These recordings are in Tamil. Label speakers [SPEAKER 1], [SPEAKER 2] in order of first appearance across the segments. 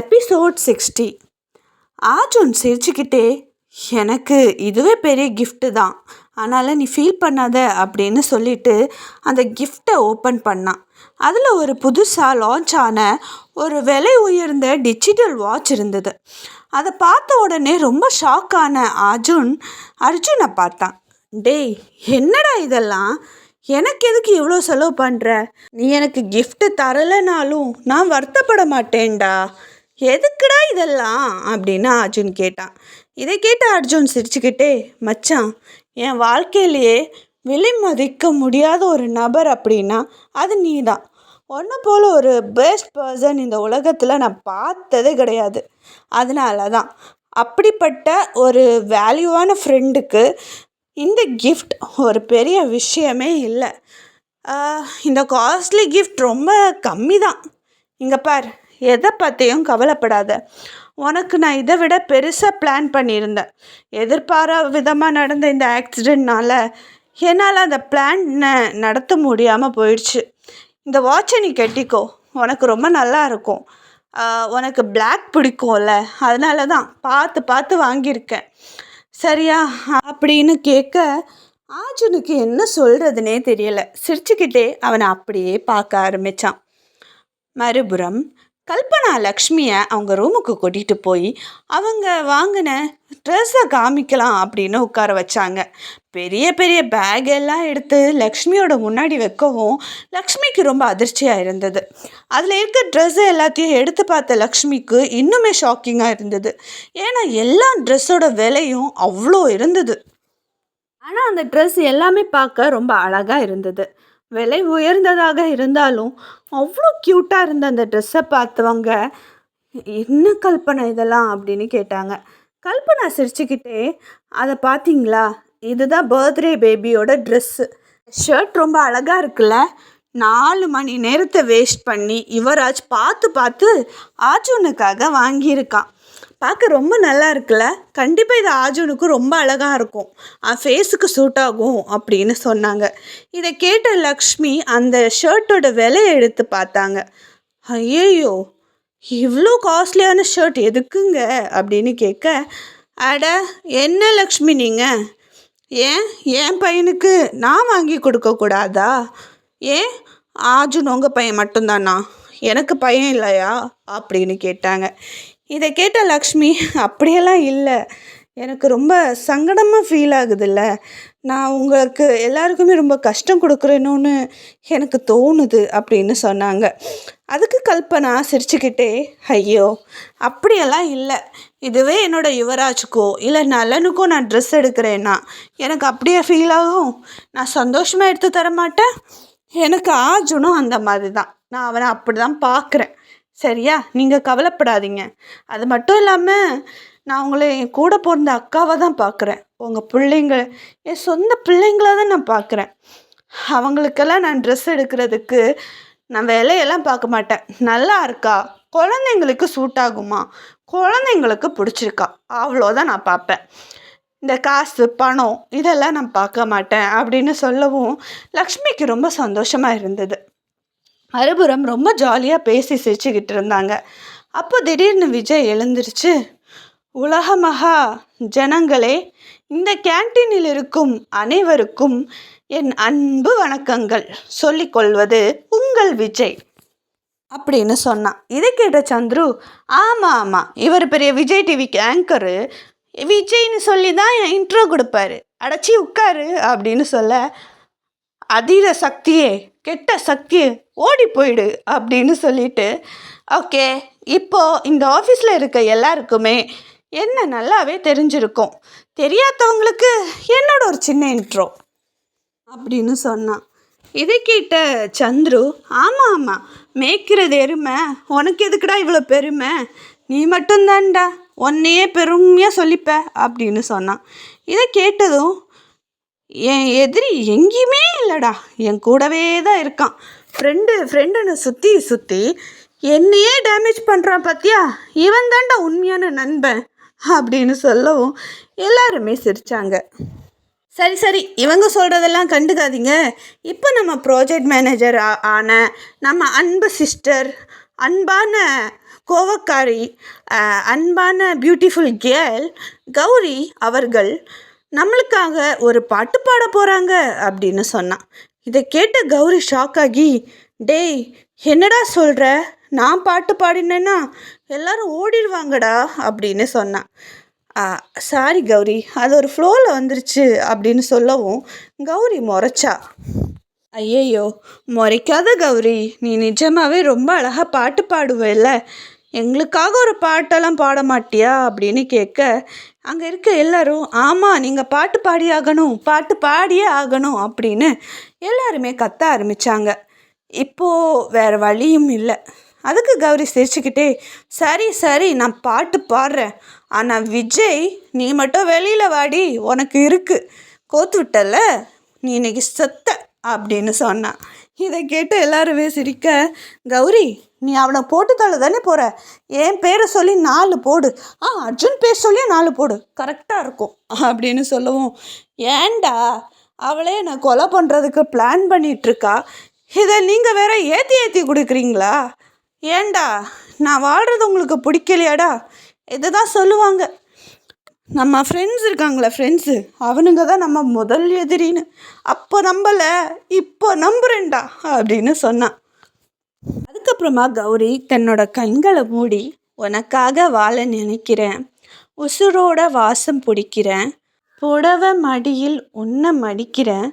[SPEAKER 1] Episode sixty. ஆர்ஜுன் சிரிச்சுக்கிட்டே எனக்கு இதுவே பெரிய கிஃப்ட்டு தான். அதனால் நீ ஃபீல் பண்ணாத அப்படின்னு சொல்லிட்டு அந்த கிஃப்டை ஓப்பன் பண்ணான். அதில் ஒரு புதுசாக லான்ச் ஆன ஒரு விலை உயர்ந்த டிஜிட்டல் வாட்ச் இருந்தது. அதை பார்த்த உடனே ரொம்ப ஷாக் ஆன அர்ஜுன் அர்ஜுனை பார்த்தான். டேய் என்னடா இதெல்லாம்? எனக்கு எதுக்கு இவ்வளோ செலவு பண்ணுற நீ எனக்கு கிஃப்ட்டு தரலைனாலும் நான் வருத்தப்பட மாட்டேன்டா. எதுக்குடா இதெல்லாம்? அப்படின்னு அர்ஜுன் கேட்டான். இதை கேட்ட அர்ஜுன் சிரிச்சுக்கிட்டே மச்சான் என் வாழ்க்கையிலேயே விலை மதிக்க முடியாத ஒரு நபர் அப்படின்னா அது நீ தான் உன்னை போல் ஒரு பெஸ்ட் பர்சன் இந்த உலகத்தில் நான் பார்த்ததே கிடையாது. அதனால தான் அப்படிப்பட்ட ஒரு வேல்யூவான ஃப்ரெண்டுக்கு இந்த கிஃப்ட் ஒரு பெரிய விஷயமே இல்லை. இந்த காஸ்ட்லி கிஃப்ட் ரொம்ப கம்மி தான் இங்கே பார் எதை பற்றியும் கவலைப்படாத. உனக்கு நான் இதை விட பெருசாக பிளான் பண்ணியிருந்தேன். எதிர்பாரா விதமாக நடந்த இந்த ஆக்சிடெண்ட்னால் என்னால் அந்த பிளான் நடத்த முடியாமல் போயிடுச்சு. இந்த வாட்சை நீ கட்டிக்கோ. உனக்கு ரொம்ப நல்லா இருக்கும். உனக்கு பிளாக் பிடிக்கும்ல. அதனால தான் பார்த்து பார்த்து வாங்கியிருக்கேன். சரியா? அப்படின்னு கேட்க ஆர்ஜுனுக்கு என்ன சொல்கிறதுனே தெரியலை. சிரிச்சுக்கிட்டே அவனை அப்படியே பார்க்க ஆரம்பித்தான் மறுபுறம் கல்பனா லக்ஷ்மியை அவங்க ரூமுக்கு கூட்டிகிட்டு போய் அவங்க வாங்கின ட்ரெஸ்ஸை காமிக்கலாம் அப்படின்னு உட்கார வச்சாங்க. பெரிய பெரிய பேக் எல்லாம் எடுத்து லக்ஷ்மியோட முன்னாடி வைக்கவும் லக்ஷ்மிக்கு ரொம்ப அதிர்ச்சியாக இருந்தது. அதில் இருக்க ட்ரெஸ்ஸு எல்லாத்தையும் எடுத்து பார்த்த லக்ஷ்மிக்கு இன்னுமே ஷாக்கிங்காக இருந்தது. ஏன்னா எல்லா ட்ரெஸ்ஸோட விலையும் அவ்வளோ இருந்தது. ஆனால் அந்த ட்ரெஸ் எல்லாமே பார்க்க ரொம்ப அழகாக இருந்தது. விலை உயர்ந்ததாக இருந்தாலும் அவ்வளோ க்யூட்டாக இருந்த அந்த ட்ரெஸ்ஸை பார்த்தவங்க என்ன கல்பனை இதெல்லாம்? அப்படின்னு கேட்டாங்க. கல்பனா சிரிச்சுக்கிட்டே அதை பார்த்தீங்களா? இதுதான் பர்த்டே பேபியோட ட்ரெஸ்ஸு ஷர்ட் ரொம்ப அழகாக இருக்குல்ல? நாலு மணி நேரத்தை வேஸ்ட் பண்ணி யுவராஜ் பார்த்து பார்த்து ஆர்ஜுனுக்காக வாங்கியிருக்கான். பார்க்க ரொம்ப நல்லா இருக்குல்ல? கண்டிப்பாக இது ஆஜுனுக்கு ரொம்ப அழகாக இருக்கும். ஃபேஸுக்கு சூட் ஆகும் அப்படின்னு சொன்னாங்க. இதை கேட்ட லக்ஷ்மி அந்த ஷர்ட்டோட விலையை எடுத்து பார்த்தாங்க. ஐயோ இவ்வளோ காஸ்ட்லியான ஷர்ட் எதுக்குங்க? அப்படின்னு கேட்க அட என்ன லக்ஷ்மி நீங்கள் ஏன்? என் பையனுக்கு நான் வாங்கி கொடுக்கக்கூடாதா ஏன்? ஆஜுன் உங்கள் பையன் மட்டும்தானா? எனக்கு பையன் இல்லையா? அப்படின்னு கேட்டாங்க. இதை கேட்ட லக்ஷ்மி அப்படியெல்லாம் இல்லை. எனக்கு ரொம்ப சங்கடமாக ஃபீல் ஆகுதுல்ல. நான் உங்களுக்கு எல்லாருக்குமே ரொம்ப கஷ்டம் கொடுக்குறேனோன்னு எனக்கு தோணுது அப்படின்னு சொன்னாங்க. அதுக்கு கல்பனா சிரிச்சுக்கிட்டே ஐயோ அப்படியெல்லாம் இல்லை. இதுவே என்னோட யுவராஜுக்கோ இல்லை நலனுக்கோ நான் ட்ரெஸ் எடுக்கிறேன்னா எனக்கு அப்படியே ஃபீல் ஆகும். நான் சந்தோஷமாக எடுத்து தர மாட்டேன் எனக்கு ஆஜுனும் அந்த மாதிரி தான். நான் அவனை அப்படி தான் பார்க்குறேன் சரியா? நீங்கள் கவலைப்படாதீங்க. அது மட்டும் இல்லாமல் நான் உங்களை என் கூட பிறந்த அக்காவை தான் பார்க்குறேன் உங்கள் பிள்ளைங்க என் சொந்த பிள்ளைங்கள தான் நான் பார்க்குறேன் அவங்களுக்கெல்லாம் நான் ட்ரெஸ் எடுக்கிறதுக்கு நான் வேலையெல்லாம் பார்க்க மாட்டேன். நல்லா இருக்கா? குழந்தைங்களுக்கு சூட் ஆகுமா? குழந்தைங்களுக்கு பிடிச்சிருக்கா? அவ்வளோதான் நான் பார்ப்பேன். இந்த காசு பணம் இதெல்லாம் நான் பார்க்க மாட்டேன் அப்படின்னு சொல்லவும் லக்ஷ்மிக்கு ரொம்ப சந்தோஷமாக இருந்தது. மறுபுறம் ரொம்ப ஜாலியாக பேசி சிரிச்சுக்கிட்டு இருந்தாங்க. அப்போ திடீர்னு விஜய் எழுந்துருச்சு. உலகமகா ஜனங்களே இந்த கேன்டீனில் இருக்கும் அனைவருக்கும் என் அன்பு வணக்கங்கள். சொல்லிக்கொள்வது உங்கள் விஜய் அப்படின்னு சொன்னான். இதை கேட்ட சந்துரு ஆமாம் ஆமாம் இவர் பெரிய விஜய் டிவிக்கு ஆங்கரு விஜய்னு சொல்லி தான் என் இன்ட்ரோ கொடுப்பாரு. அடைச்சி உட்காரு அப்படின்னு சொல்ல அதீத சக்தியே கெட்ட சக்தியே ஓடி போயிடு அப்படின்னு சொல்லிட்டு ஓகே இப்போது இந்த ஆஃபீஸில் இருக்க எல்லாருக்குமே என்ன நல்லாவே தெரிஞ்சிருக்கும். தெரியாதவங்களுக்கு என்னோட ஒரு சின்ன இன்ட்ரோ அப்படின்னு சொன்னான். இதை கேட்ட சந்துரு ஆமாம் ஆமாம் மேய்க்கிறது எருமை. உனக்கு எதுக்குடா இவ்வளோ பெருமை? நீ மட்டும்தான்டா. உன்னையே பெருமையாக சொல்லிப்ப அப்படின்னு சொன்னான். இதை கேட்டதும் என் எதிரி எங்கேயுமே இல்லைடா. என் கூடவே தான் இருக்கான். ஃப்ரெண்டு ஃப்ரெண்டுன்னு சுற்றி சுற்றி என்னையே டேமேஜ் பண்ணுறான் பார்த்தியா இவன் தாண்டா உண்மையான நண்பன் அப்படின்னு சொல்லவும் எல்லாருமே சிரித்தாங்க சரி சரி இவங்க சொல்கிறதெல்லாம் கண்டுக்காதீங்க. இப்போ நம்ம ப்ராஜெக்ட் மேனேஜர் ஆன நம்ம அன்பு சிஸ்டர் அன்பான கோவக்காரி அன்பான பியூட்டிஃபுல் கேர்ள் கௌரி அவர்கள் நம்மளுக்காக ஒரு பாட்டு பாட போகிறாங்க அப்படின்னு சொன்னான். இதை கேட்ட கௌரி ஷாக் ஆகி டேய் என்னடா சொல்கிற நான் பாட்டு பாடினேன்னா எல்லாரும் ஓடிடுவாங்கடா அப்படின்னு சொன்னான். சாரி கௌரி அது ஒரு ஃப்ளோவில் வந்துருச்சு அப்படின்னு சொல்லவும் கௌரி முறைச்சா. ஐயையோ முறைக்காத கௌரி நீ நிஜமாகவே ரொம்ப அழகாக பாட்டு பாடுவேல்ல. எங்களுக்காக ஒரு பாட்டெல்லாம் பாட மாட்டியா? அப்படின்னு கேட்க அங்கே இருக்க எல்லாரும் ஆமாம் நீங்கள் பாட்டு பாடி ஆகணும் பாட்டு பாடியே ஆகணும் அப்படின்னு எல்லாருமே கத்த ஆரம்பித்தாங்க இப்போது வேறு வழியும் இல்லை. அதுக்கு கௌரி சிரிச்சுக்கிட்டே சரி சரி நான் பாட்டு பாடுறேன். ஆனால் விஜய் நீ மட்டும் வெளியில் வாடி உனக்கு இருக்குது கோத்து விட்டல நீ இன்னைக்கு செத்த. அப்படின்னு சொன்னான். இதை கேட்டு எல்லாருமே சிரிக்க கௌரி நீ அவனை போட்டு தள்ள தானே போகிற என் பேரை சொல்லி நாலு போடு. ஆ அர்ஜுன் பேர் சொல்லி நாலு போடு. கரெக்டாக இருக்கும். அப்படின்னு சொல்லவும் ஏண்டா? அவளே நான் கொலை பண்ணுறதுக்கு பிளான் பண்ணிகிட்ருக்கா இதை நீங்கள் வேற ஏற்றி ஏற்றி கொடுக்குறீங்களா? ஏன்டா நான் வாழ்கிறது உங்களுக்கு பிடிக்கலையாடா? இதுதான் சொல்லுவாங்க. நம்ம ஃப்ரெண்ட்ஸ் இருக்காங்களே ஃப்ரெண்ட்ஸு அவனுங்க தான் நம்ம முதல் எதிரின்னு. அப்போ நம்பல இப்போ நம்புறேன்டா அப்படின்னு சொன்னான். அதுக்கப்புறமா கௌரி தன்னோட கண்களை மூடி உனக்காக வாழ நினைக்கிறேன். உசுரோட வாசம் பிடிக்கிறேன். புடவை மடியில் உன்னை மடிக்கிறேன்.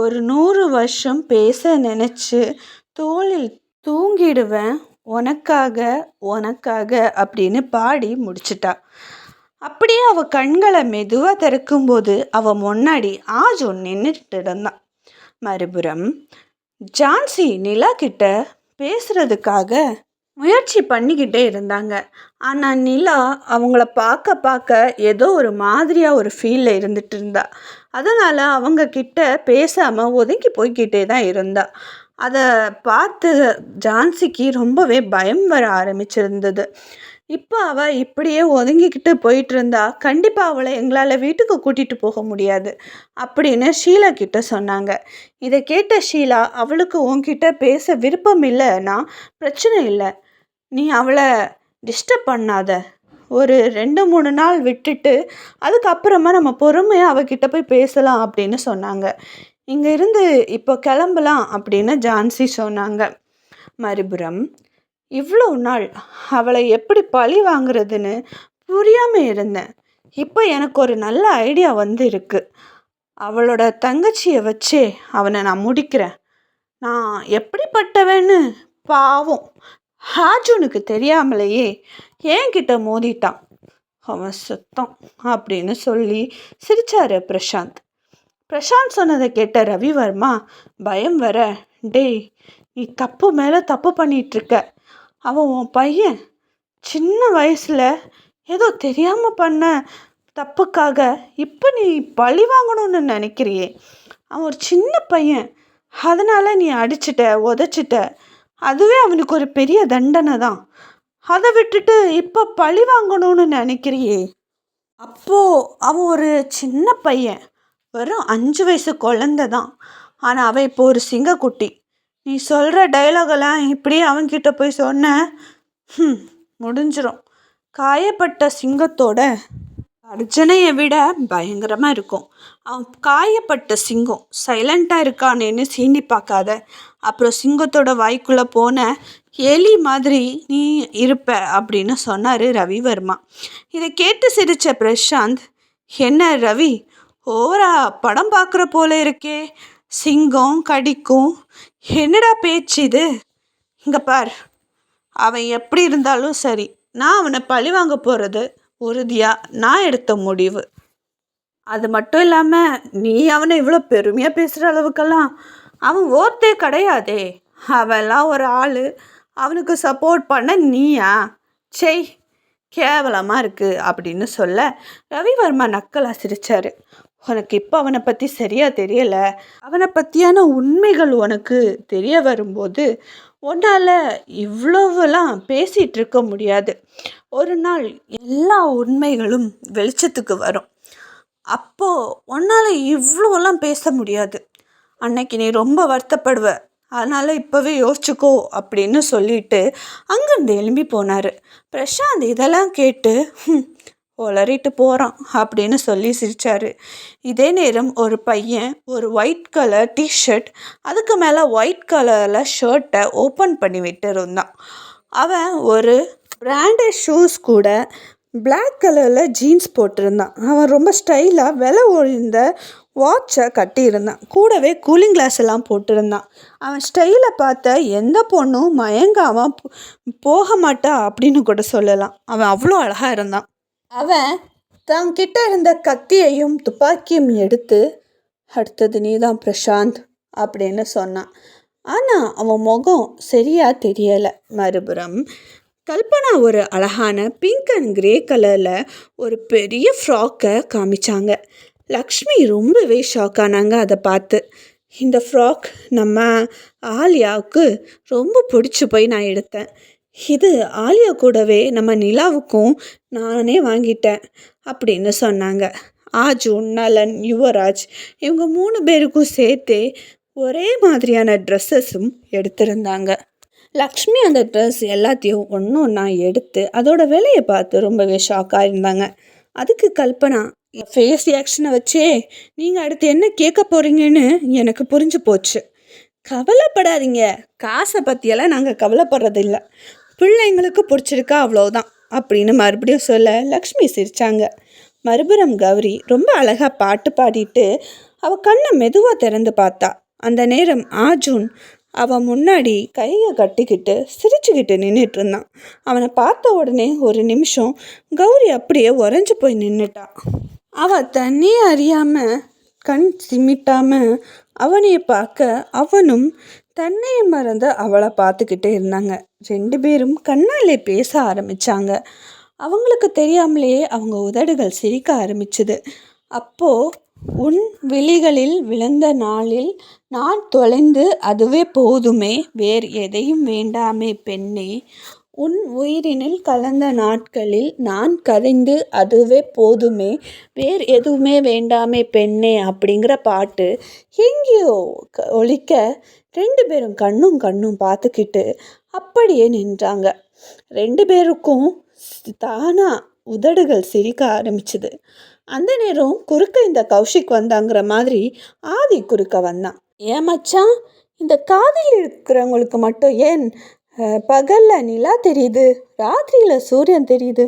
[SPEAKER 1] ஒரு நூறு வருஷம் பேச நினச்சி தோளில் தூங்கிடுவேன். உனக்காக உனக்காக அப்படின்னு பாடி முடிச்சிட்டா. அப்படியே அவள் கண்களை மெதுவாக திறக்கும்போது அவள் முன்னாடி ஆஜோன் நின்றுட்டு இருந்தான் மறுபுறம் ஜான்சி நிலா கிட்ட பேசுறதுக்காக முயற்சி பண்ணிக்கிட்டே இருந்தாங்க. ஆனால் நிலா அவங்கள பார்க்க பார்க்க ஏதோ ஒரு மாதிரியாக ஒரு ஃபீலில் இருந்துட்டு இருந்தா. அதனால் அவங்க கிட்ட பேசாமல் ஒதுங்கி போய்கிட்டே தான் இருந்தா. அதை பார்த்து ஜான்சிக்கு ரொம்பவே பயம் வர ஆரம்பிச்சிருந்தது. இப்போ அவள் இப்படியே ஒதுங்கிக்கிட்டு போயிட்டு இருந்தா கண்டிப்பாக அவளை எங்களால் வீட்டுக்கு கூட்டிகிட்டு போக முடியாது அப்படின்னு ஷீலா கிட்ட சொன்னாங்க. இதை கேட்ட ஷீலா அவளுக்கு உன்கிட்ட பேச விருப்பம் இல்லைன்னா பிரச்சனை இல்லை. நீ அவளை டிஸ்டர்ப் பண்ணாத. ஒரு ரெண்டு மூணு நாள் விட்டுட்டு அதுக்கப்புறமா நம்ம பொறுமையாக அவகிட்ட போய் பேசலாம் அப்படின்னு சொன்னாங்க. இங்கே இருந்து இப்போ கிளம்பலாம் அப்படின்னு ஜான்சி சொன்னாங்க. மறுபுறம் இவ்வளோ நாள் அவளை எப்படி பழி வாங்குறதுன்னு புரியாமல் இருந்தேன். இப்போ எனக்கு ஒரு நல்ல ஐடியா வந்து இருக்கு அவளோட தங்கச்சியை வச்சே அவனை நான் முடிக்கிறேன். நான் எப்படிப்பட்டவன்னு பாவம். ஹாஜுனுக்கு தெரியாமலேயே என்கிட்ட மோதிட்டான். அவன் சுத்தம் அப்படின்னு சொல்லி சிரிச்சாரு பிரசாந்த். பிரசாந்த் சொன்னதை கேட்ட ரவிவர்மா பயம் வர டேய் நீ தப்பு மேலே தப்பு பண்ணிட்டு இருக்க. அவன் உன் பையன் சின்ன வயசில் ஏதோ தெரியாமல் பண்ண தப்புக்காக இப்போ நீ பழி வாங்கணும்னு நினைக்கிறியே. அவன் ஒரு சின்ன பையன். அதனால் நீ அடிச்சிட்ட உதச்சிட்ட. அதுவே அவனுக்கு ஒரு பெரிய தண்டனை தான். அதை விட்டுட்டு இப்போ பழி வாங்கணும்னு நினைக்கிறியே. அப்போது அவன் ஒரு சின்ன பையன். வெறும் அஞ்சு வயசு குழந்த தான். ஆனால் அவன் இப்போ ஒரு சிங்கக்குட்டி. நீ சொல்கிற டைலாகெல்லாம் இப்படியே அவன்கிட்ட போய் சொன்ன முடிஞ்சிடும் காயப்பட்ட சிங்கத்தோட அர்ஜுனையை விட பயங்கரமாக இருக்கும். அவன் காயப்பட்ட சிங்கம் சைலண்ட்டாக இருக்கானேன்னு சீண்டி பார்க்காத. அப்புறம் சிங்கத்தோட வாய்க்குள்ளே போன எலி மாதிரி நீ இருப்ப அப்படின்னு சொன்னார் ரவிவர்மா. இதை கேட்டு சிரித்த பிரசாந்த் என்ன ரவி ஓவரா படம் பார்க்குற போல இருக்கே. சிங்கம் கடிக்கும் என்னடா பேச்சு இது? இங்கே பார். அவன் எப்படி இருந்தாலும் சரி நான் அவனை பழி வாங்க போகிறது உறுதியாக நான் எடுத்த முடிவு. அது மட்டும் இல்லாமல் நீ அவனை இவ்வளோ பெருமையாக பேசுகிற அளவுக்கெல்லாம் அவன் ஓர்த்தே கிடையாதே. அவெல்லாம் ஒரு ஆள். அவனுக்கு சப்போர்ட் பண்ண நீயா? செய் கேவலமாக இருக்குது அப்படின்னு சொல்ல ரவிவர்மா நக்கலாக சிரிச்சாரு உனக்கு இப்போ அவனை பற்றி சரியாக தெரியல. அவனை பற்றியான உண்மைகள் உனக்கு தெரிய வரும்போது உன்னால் இவ்வளவுலாம் பேசிகிட்டு இருக்க முடியாது. ஒரு நாள் எல்லா உண்மைகளும் வெளிச்சத்துக்கு வரும். அப்போது உன்னால் இவ்வளோலாம் பேச முடியாது. அன்னைக்கு நீ ரொம்ப வருத்தப்படுவ. அதனால் இப்போவே யோசிச்சுக்கோ அப்படின்னு சொல்லிட்டு அங்கேருந்து எழும்பி போனார். பிரசாந்த் இதெல்லாம் கேட்டு உளறிட்டு போகிறான் அப்படின்னு சொல்லி சிரித்தார் இதே நேரம் ஒரு பையன் ஒரு ஒயிட் கலர் டிஷர்ட் அதுக்கு மேலே ஒயிட் கலரில் ஷர்ட்டை ஓப்பன் பண்ணி விட்டு இருந்தான் அவன் ஒரு பிராண்டட் ஷூஸ் கூட பிளாக் கலரில் ஜீன்ஸ் போட்டிருந்தான். அவன் ரொம்ப ஸ்டைலாக விலை ஒழிந்த வாட்சை கட்டியிருந்தான். கூடவே கூலிங் கிளாஸ் எல்லாம் போட்டிருந்தான். அவன் ஸ்டைலை பார்த்த எந்த பொண்ணும் மயங்காமல் போக மாட்டா அப்படின்னு கூட சொல்லலாம். அவன் அவ்வளோ அழகாக இருந்தான். அவன் தன்கிட்ட இருந்த கத்தியையும் துப்பாக்கியும் எடுத்து அடுத்தது நீதான் பிரசாந்த் அப்படின்னு சொன்னான். ஆனால் அவன் முகம் சரியாக தெரியலை. மறுபுறம் கல்பனா ஒரு அழகான பிங்க் அண்ட் கிரே கலரில் ஒரு பெரிய ஃப்ராக்கை காமிச்சாங்க. லக்ஷ்மி ரொம்பவே ஷாக் ஆனாங்க அதை பார்த்து. இந்த ஃப்ராக் நம்ம ஆலியாவுக்கு ரொம்ப பிடிச்சி போய் நான் எடுத்தேன். இது ஆலியா கூடவே நம்ம நிலாவுக்கும் நானே வாங்கிட்டேன் அப்படின்னு சொன்னாங்க. ஆஜுன் நலன் யுவராஜ் இவங்க மூணு பேருக்கும் சேர்த்தே ஒரே மாதிரியான ட்ரெஸ்ஸஸும் எடுத்திருந்தாங்க. லக்ஷ்மி அந்த ட்ரெஸ் எல்லாத்தையும் ஒன்று ஒன்றா எடுத்து அதோட விலையை பார்த்து ரொம்பவே ஷாக்காக இருந்தாங்க. அதுக்கு கல்பனா ஃபேஸ் ரியாக்ஷனை வச்சே நீங்கள் அடுத்து என்ன கேட்க போகிறீங்கன்னு எனக்கு புரிஞ்சு போச்சு. கவலைப்படாதீங்க. காசை பற்றியெல்லாம் நாங்கள் கவலைப்படுறதில்ல. பிள்ளைங்களுக்கு பிடிச்சிருக்கா அவ்வளோதான் அப்படின்னு மறுபடியும் சொல்ல லக்ஷ்மி சிரிச்சாங்க. மறுபுறம் கௌரி ரொம்ப அழகாக பாட்டு பாடிட்டு அவள் கண்ணை மெதுவாக திறந்து பார்த்தா. அந்த நேரம் ஆஜூன் அவன் முன்னாடி கையை கட்டிக்கிட்டு சிரிச்சுக்கிட்டு நின்றுட்டு இருந்தான். அவனை பார்த்த உடனே ஒரு நிமிஷம் கௌரி அப்படியே உறைஞ்சு போய் நின்றுட்டான் அவள் தண்ணி அறியாமல் கண் சிமிட்டாமல் அவனையை பார்க்க அவனும் தன்னையை மறந்து அவளை பார்த்துக்கிட்டே இருந்தாங்க. ரெண்டு பேரும் கண்ணாலே பேச ஆரம்பித்தாங்க அவங்களுக்கு தெரியாமலேயே அவங்க உதடுகள் சிரிக்க ஆரம்பிச்சுது. அப்போது உன் விழிகளில் விழுந்த நாளில் நான் தொலைந்து அதுவே போதுமே வேறு எதையும் வேண்டாமே பெண்ணே உன் உயிரினில் கலந்த நாட்களில் நான் கரைந்து அதுவே போதுமே. வேறு எதுவுமே வேண்டாமே பெண்ணே அப்படிங்கிற பாட்டு எங்கேயோ ஒழிக்க ரெண்டு பேரும் கண்ணும் கண்ணும் பார்த்துக்கிட்டு அப்படியே நின்றாங்க. ரெண்டு பேருக்கும் தானாக தானா உதடுகள் சிரிக்க ஆரம்பிச்சுது. அந்த நேரம் குறுக்க இந்த கௌஷிக் வந்தாங்கிற மாதிரி ஆதி குறுக்க வந்தான். ஏன் மச்சான்? இந்த காதில் இருக்கிறவங்களுக்கு மட்டும் ஏன் பகல்ல நிலா தெரியுது ராத்திரியில் சூரியன் தெரியுது.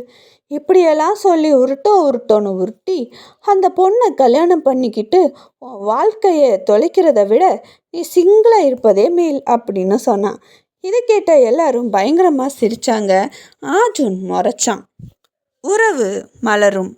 [SPEAKER 1] இப்படியெல்லாம் சொல்லி உருட்டோ உருட்டோன்னு உருட்டி அந்த பொண்ணை கல்யாணம் பண்ணிக்கிட்டு வாழ்க்கையை தொலைக்கிறத விட நீ சிங்கிளாக இருப்பதே மேல் அப்படின்னு சொன்னான். இதை கேட்ட எல்லாரும் பயங்கரமாக சிரித்தாங்க ஆஜுன் முறைச்சான். உறவு மலரும்